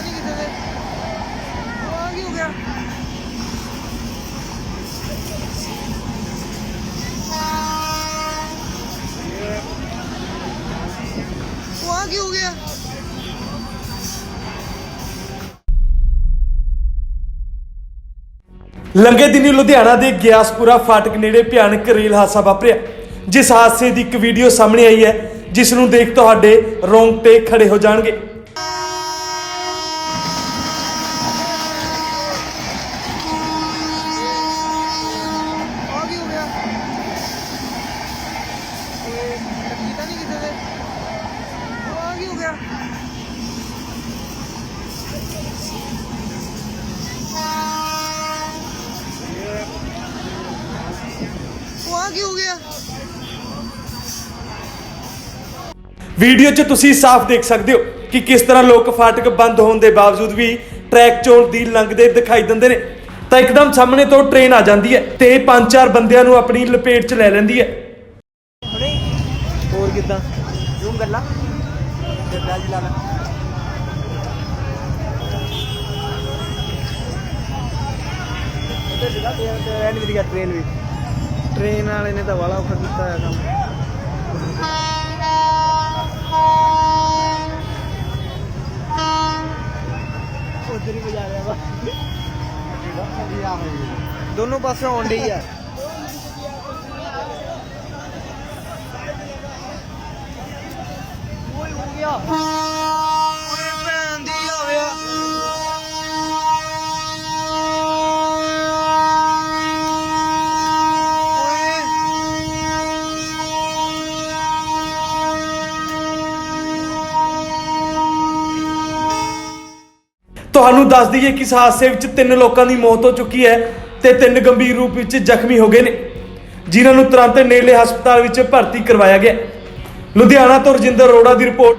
ਪਤਾ ਨਹੀਂ ਕਿੱਥੇ ਦੇ ਉਹ ਆ ਕੀ ਹੋ ਗਿਆ? ਉਹ ਆ ਕੀ ਹੋ ਗਿਆ? ਲੰਗੇ ਦਿਨੀ ਲੁਧਿਆਣਾ ਦੇ ਗਿਆਸਪੁਰਾ ਫਾਟਕ ਨੇੜੇ ਭਿਆਨਕ ਰੇਲ ਹਾਦਸਾ ਵਾਪਰਿਆ। ਜਿਸ ਹਾਦਸੇ ਦੀ ਇੱਕ ਵੀਡੀਓ ਸਾਹਮਣੇ ਆਈ ਹੈ, ਜਿਸ ਨੂੰ ਦੇਖ ਤੁਹਾਡੇ ਰੋਂਗਟੇ ਖੜੇ ਹੋ ਜਾਣਗੇ। ਗਿਆ ਉਹ ਆ ਕੀ ਹੋ ਗਿਆ? ਵੀਡੀਓ 'ਚ ਤੁਸੀਂ ਸਾਫ਼ ਦੇਖ ਸਕਦੇ ਹੋ ਕਿ ਕਿਸ ਤਰ੍ਹਾਂ ਲੋਕ ਫਾਟਕ ਬੰਦ ਹੋਣ ਦੇ ਬਾਵਜੂਦ ਵੀ ਟਰੈਕ ਚੋਂ ਦੀ ਲੰਘਦੇ ਦਿਖਾਈ ਦਿੰਦੇ ਨੇ। ਤਾਂ ਇੱਕਦਮ ਸਾਹਮਣੇ ਤੋਂ ਟ੍ਰੇਨ ਆ ਜਾਂਦੀ ਹੈ ਤੇ ਪੰਜ ਚਾਰ ਬੰਦਿਆਂ ਨੂੰ ਆਪਣੀ ਲਪੇਟ 'ਚ ਲੈ ਲੈਂਦੀ ਹੈ। ਹੋਰ ਕਿੱਦਾਂ? ਜੂਮ ਕਰ ਲਾ ਤੇ ਵੀ ਦਿਖਾ ਵੀ ਟ੍ਰੇਨ ਵਾਲੇ ਨੇ ਤਾਂ ਵਾਲਾ ਔਖਾ ਕੀਤਾ ਹੋਇਆ ਕੰਮ। ਉਧਰ ਹੀ ਵਜਾ ਰਿਹਾ ਵਾ। ਦੋਨੋਂ ਪਾਸੇ ਆਉਣ ਡਈ ਆ। ਗਿਆ ਓਏ ਭੈਣ ਦੀ ਆਵਿਆ ਤੁਹਾਨੂੰ ਦੱਸ ਦਈਏ ਕਿ ਇਸ ਹਾਦਸੇ ਵਿੱਚ ਤਿੰਨ ਲੋਕਾਂ ਦੀ ਮੌਤ ਹੋ ਚੁੱਕੀ ਹੈ ਤੇ ਤਿੰਨ ਗੰਭੀਰ ਰੂਪ ਵਿੱਚ ਜ਼ਖਮੀ ਹੋ ਗਏ ਨੇ ਜਿਨ੍ਹਾਂ ਨੂੰ ਤੁਰੰਤ ਨੇੜਲੇ ਹਸਪਤਾਲ ਵਿੱਚ ਭਰਤੀ ਕਰਵਾਇਆ ਗਿਆ। ਲੁਧਿਆਣਾ ਤੋਂ ਰਜਿੰਦਰ ਅਰੋੜਾ ਦੀ ਰਿਪੋਰਟ।